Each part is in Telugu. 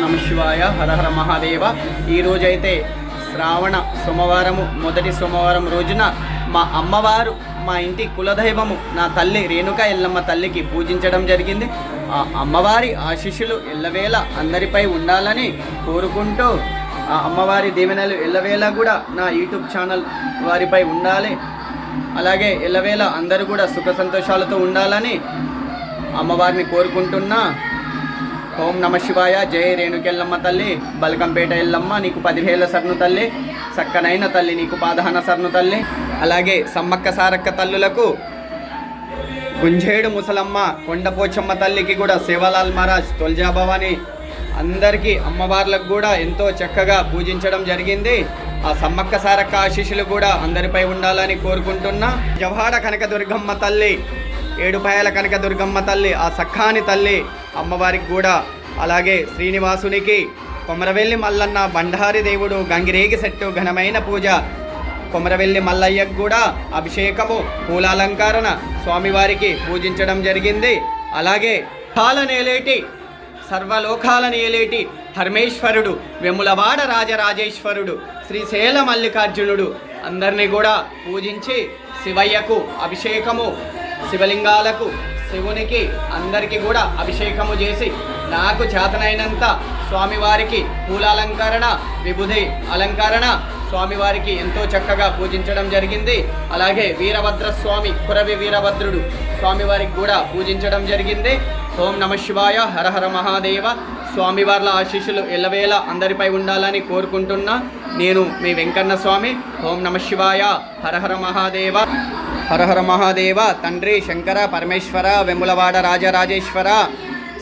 నమ శివాయ హర హర మహాదేవ. ఈరోజైతే శ్రావణ సోమవారము మొదటి సోమవారం రోజున మా అమ్మవారు మా ఇంటి కులదైవము నా తల్లి రేణుక ఎల్లమ్మ తల్లికి పూజించడం జరిగింది. ఆ అమ్మవారి ఆశీస్సులు ఎల్లవేళ అందరిపై ఉండాలని కోరుకుంటూ ఆ అమ్మవారి దీవెనలు ఎల్లవేళ కూడా నా యూట్యూబ్ ఛానల్ వారిపై ఉండాలి. అలాగే ఎల్లవేళ అందరూ కూడా సుఖ సంతోషాలతో ఉండాలని అమ్మవారిని కోరుకుంటున్నా. ఓం నమ శివాయ. జై రేణుకెల్లమ్మ తల్లి. బలకంపేట ఎల్లమ్మ నీకు పదివేల సర్ను తల్లి. చక్కనైన తల్లి నీకు పాదహన సర్ను తల్లి. అలాగే సమ్మక్క సారక్క తల్లులకు గుంజేడు ముసలమ్మ కొండపోచమ్మ తల్లికి కూడా సేవాలాల్ మహారాజ్ తొల్జా భవాని. అందరికీ అమ్మవార్లకు కూడా ఎంతో చక్కగా పూజించడం జరిగింది. ఆ సమ్మక్క సారక్క ఆశీస్సులు కూడా అందరిపై ఉండాలని కోరుకుంటున్నా. కనక దుర్గమ్మ తల్లి ఏడుపాయల కనకదుర్గమ్మ తల్లి ఆ సఖాని తల్లి అమ్మవారికి కూడా. అలాగే శ్రీనివాసునికి కొమరవెల్లి మల్లన్న బండారి దేవుడు గంగిరేగి సెట్టు ఘనమైన పూజ. కొమరవెల్లి మల్లయ్యకు కూడా అభిషేకము పూలాలంకరణ స్వామివారికి పూజించడం జరిగింది. అలాగే కాలనేలేటి సర్వలోకాలను ఏలేటి పరమేశ్వరుడు వెములవాడ రాజరాజేశ్వరుడు శ్రీశైల మల్లికార్జునుడు అందరినీ కూడా పూజించి శివయ్యకు అభిషేకము శివలింగాలకు శివునికి అందరికీ కూడా అభిషేకము చేసి నాకు చేతనైనంత స్వామివారికి పూలాలంకరణ విభుధి అలంకరణ స్వామివారికి ఎంతో చక్కగా పూజించడం జరిగింది. అలాగే వీరభద్ర స్వామి కురవి వీరభద్రుడు స్వామివారికి కూడా పూజించడం జరిగింది. ఓం నమ శివాయ హరహర మహాదేవ. స్వామివార్ల ఆశీస్సులు ఎల్లవేళ అందరిపై ఉండాలని కోరుకుంటున్నా. నేను మీ వెంకన్న స్వామి. ఓం నమ శివాయ హరహర మహాదేవ. హరహర మహాదేవ తండ్రి శంకర పరమేశ్వర వెములవాడ రాజరాజేశ్వర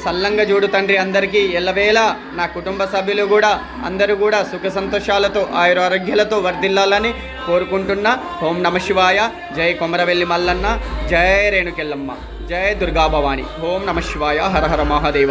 సల్లంగజూడు తండ్రి అందరికీ ఎల్లవేళ నా కుటుంబ సభ్యులు కూడా అందరూ కూడా సుఖ సంతోషాలతో ఆయుర ఆరోగ్యాలతో వర్ధిల్లాలని కోరుకుంటున్నా. ఓం నమ శివాయ. జై కొమరవెల్లి మల్లన్న. జై రేణుకెల్లమ్మ. జై దుర్గాభవాని. ఓం నమ శివాయ. హరహర మహాదేవ.